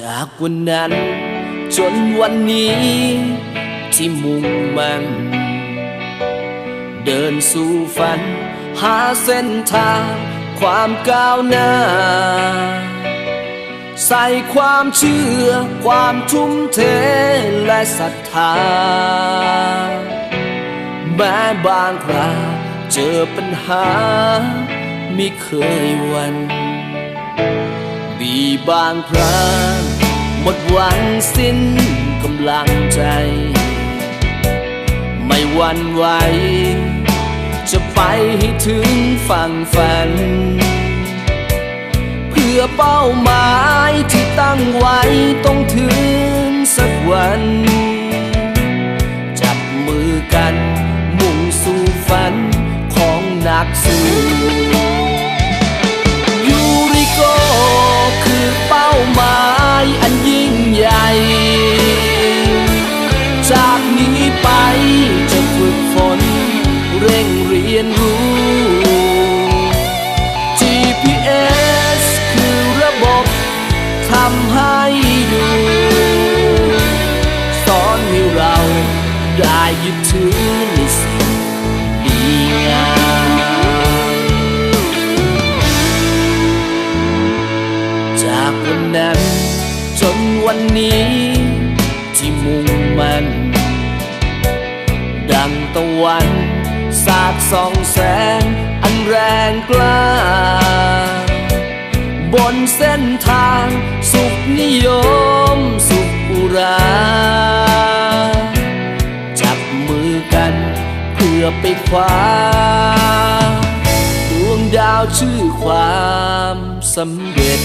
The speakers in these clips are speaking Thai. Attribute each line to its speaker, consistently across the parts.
Speaker 1: จากวันนั้น จนวันนี้ ที่มุ่งมั่นเดินสู่ฝัน หาเส้นทาง ความก้าวหน้า ใส่ความเชื่อ ความทุ่มเทและศรัทธา แม้บางคราเจอปัญหา ไม่เคยวัน มีบางครั้ง มดหวังสิ้นกำลังใจ ไม่หวันไหว จะไปให้ถึงฝั่งฝัน เพื่อเป้าหมายที่ตั้งไว้ต้องถึงสักวัน จับมือกัน มุ่งสู่ฝันของนักสู้ ทำให้ดูสอนให้เราได้ยึดถือในสิ่งดีงามจากวันนั้นจนวันนี้ ที่มุ่งมัน ดังตะวันสาดส่องแสง อันแรงกล้า บนเส้นทาง สุขนิยมสุขอุรา จับมือกันเพื่อไปคว้าดวงดาวชื่อความสำเร็จ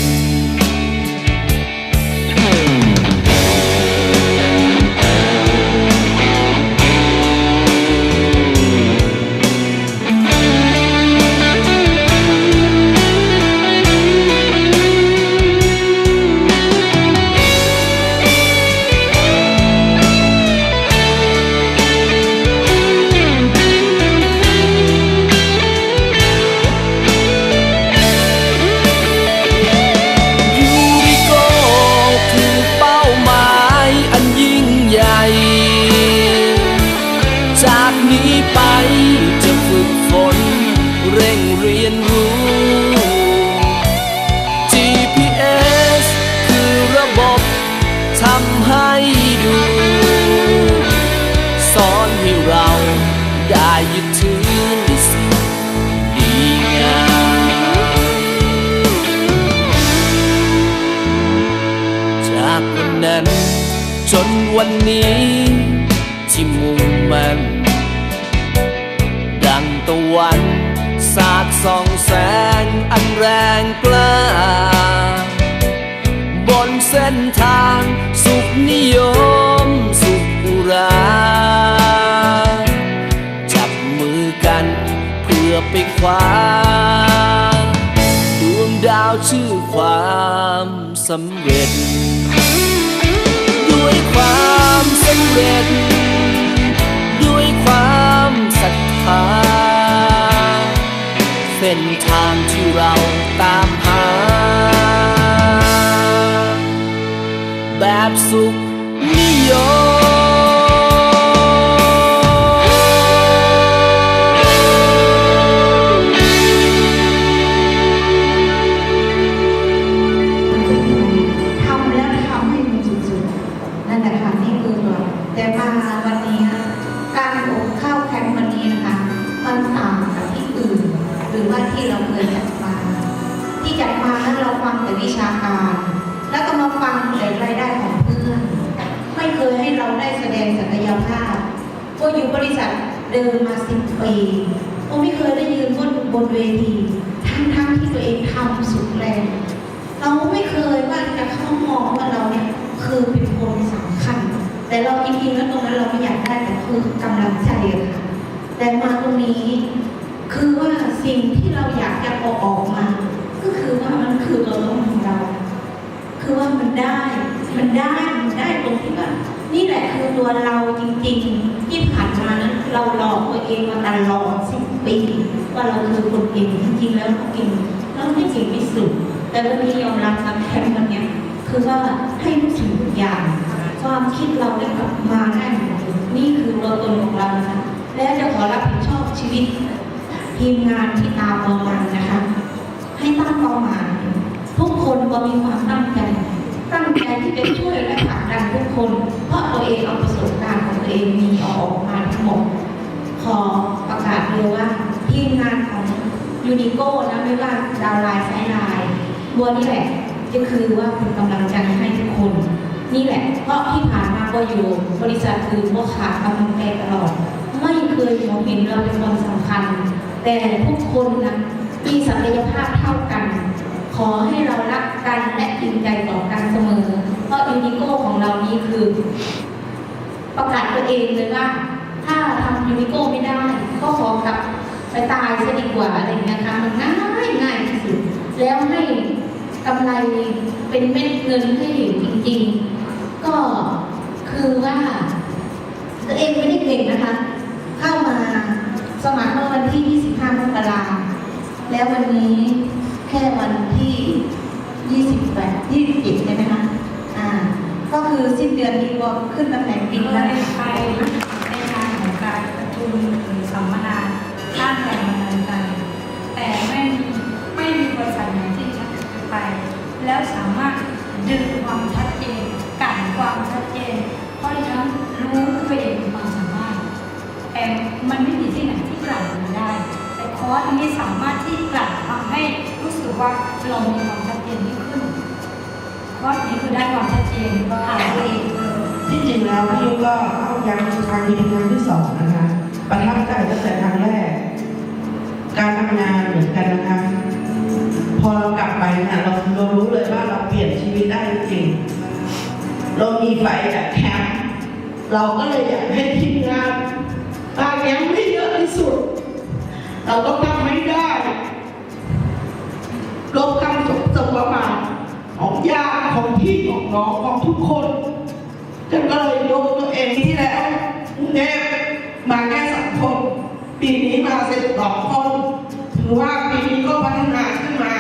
Speaker 1: วันนี้ ที่มุ่งมันดังตะวัน สาดส่องแสงอันแรงกล้า บนเส้นทางสุขนิยมสุขอุราจับมือกันเพื่อไปคว้าดวงดาวชื่อความสำเร็จ เร็จด้วยความศรัทธา เส้นทางที่เราตามหา แบบสุข
Speaker 2: ที่เราเคยจัดมาที่จัดมานั้นเราฟังแต่วิชาการ แล้วก็มาฟังแต่รายได้ของเพื่อน ไม่เคยให้เราได้แสดงศักยภาพก็อยู่บริษัทเดินมาสิบปีก็ไม่เคยได้ยืนบนบนเวทีทั้งๆที่ตัวเองทำสุดแรงเราไม่เคยว่าจะเข้ามองว่าเราเนี่ยคือเป็นคนสำคัญ แต่เราจริงๆแล้วตรงนั้นเราไม่อยากได้แต่คือกำลังใจค่ะแต่มาตรงนี้คือว่า สิ่งที่เราอยากจะเอาออกมา ก็คือว่ามันคือตัวตนของเรา คือว่ามันได้ มันได้ มันได้ตรงที่ว่านี่แหละคือตัวเราจริง ๆ ที่ผ่านมานั้นเราหลอกตัวเองมาตลอดสิบปี ว่าเราคือคนเก่งจริงๆแล้วเราเก่งเราไม่เก่งไม่สุด แต่วันนี้ยอมรับนะแค่วันนี้คือว่าให้ทุกสิ่งทุกอย่างความคิดเราได้กลับมาได้หมดเลยนี่คือตัวตนของเรานะและจะขอรับผิดชอบชีวิต ทีมงานที่ตามเรามานะคะ ให้ตั้งเป้าหมายทุกคนก็มีความตั้งใจ ตั้งใจที่จะช่วยและผลักดันทุกคน เพราะตัวเองเอาประสบการณ์ของตัวเองมีออกมาทั้งหมดขอประกาศเลยว่าทีมงานของยูนิโก้นะไม่ว่าดาวไลน์ไซด์ไลน์บัวนี่แหละก็คือว่าเป็นกำลังใจให้ทุกคน นี่แหละ เพราะที่ผ่านมาก็อยู่ บริษัทคือว่าขาดกำลังใจตลอด ไม่เคยมองเห็นเราเป็นคนสำคัญ แต่ทุกคนนะมีศักยภาพเท่ากัน ขอให้เรารักกันและจริงใจต่อกันเสมอ เพราะยูนิโก้ของเรานี้คือ ประกาศตัวเองเลยว่า ถ้าทำยูนิโก้ไม่ได้ ก็ขอกลับไปตายซะดีกว่าอะไรเงี้ยค่ะมันง่ายง่ายที่สุดแล้วให้กำไรเป็นเม็ดเงินให้เห็นจริง ๆ ก็คือว่า ตัวเองไม่ได้เก่งนะคะ สมัครเมื่อวันที่ 25 มกราแล้ววันนี้แค่วันที่ 28 27ใช่ไหมคะ อ่า ก็คือสิ้นเดือนนี้ก็ขึ้นตำแหน่งปี
Speaker 3: ก็
Speaker 2: แล้ว
Speaker 3: ไปในงานของการประชุมหรือสัมมนาสร้างแรงบันดาลใจ แต่ไม่มีไม่มีบริษัทไหนที่ฉันไป แล้วสามารถดึงความ แต่คอร์สนี้สามารถที่กลั่นทำให้รู้สึกว่าเรามีความชัดเจนยิ่งขึ้นคอร์สนี้คือได้ความชัดเจนผ่านตัวเอง
Speaker 4: ที่จริงแล้วพี่ยุก็ยังครั้งนี้เป็นครั้งที่สองนะคะประทับใจตั้งแต่ครั้งแรก การทำงานเหมือนกันนะคะ พอเรากลับไปเนี่ยเราเรารู้เลยว่าเราเปลี่ยนชีวิตได้จริงเรามีไฟจากแคมป์เราก็เลยอยากให้ทีมงานมาแคมป์ให้เยอะที่สุด เราต้องทำให้ได้ลบคำสบสบประมาทของญาของพี่ของน้องของทุกคนฉันก็เลยยกตัวเองที่แล้วกรุงเทพมาแค่สองคนปีนี้มาสิบสองคนถือว่าปีนี้ก็พัฒนาขึ้นมา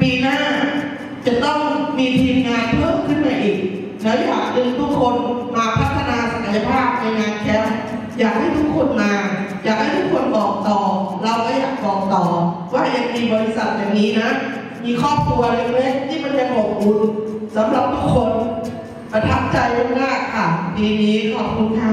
Speaker 4: ปีหน้าจะต้องมีทีมงานเพิ่มขึ้นมาอีกแล้วอยากดึงทุกคนมาพัฒนาศักยภาพในงานแคมป์ อยากให้ทุกคนมา อยากให้ทุกคนบอกต่อ เราก็อยากบอกต่อ ว่ายังมีบริษัทอย่างนี้นะ มีครอบครัวเล็กๆที่มันยังอบอุ่นสำหรับทุกคนประทับใจมากค่ะปีนี้ขอบคุณค่ะ